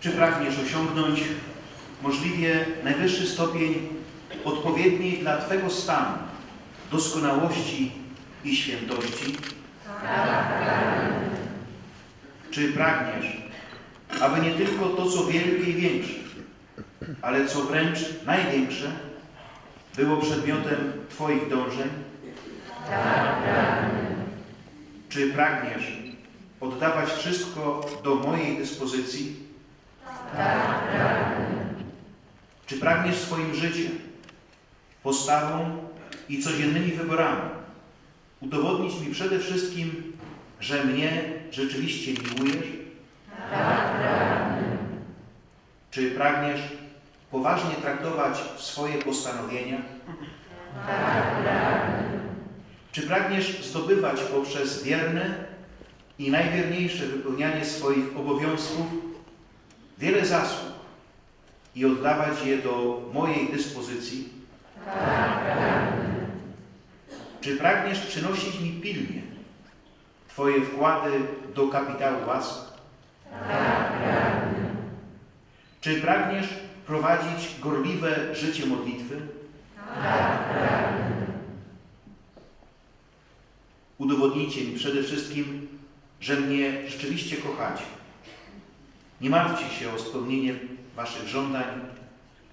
Czy pragniesz osiągnąć możliwie najwyższy stopień odpowiedniej dla Twego stanu doskonałości i świętości? Czy pragniesz, aby nie tylko to, co wielkie i większe, ale co wręcz największe, było przedmiotem Twoich dążeń? Czy pragniesz oddawać wszystko do mojej dyspozycji? Czy pragniesz swoim życiem, postawą i codziennymi wyborami udowodnić mi przede wszystkim, że mnie rzeczywiście miłujesz? Czy pragniesz poważnie traktować swoje postanowienia? Czy pragniesz zdobywać poprzez wierne i najwierniejsze wypełnianie swoich obowiązków wiele zasług i oddawać je do mojej dyspozycji? Czy pragniesz przynosić mi pilnie Twoje wkłady do kapitału łask? Czy pragniesz prowadzić gorliwe życie modlitwy? Udowodnijcie mi przede wszystkim, że mnie rzeczywiście kochacie. Nie martwcie się o spełnienie waszych żądań.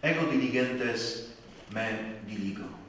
Ego diligentes me diligo.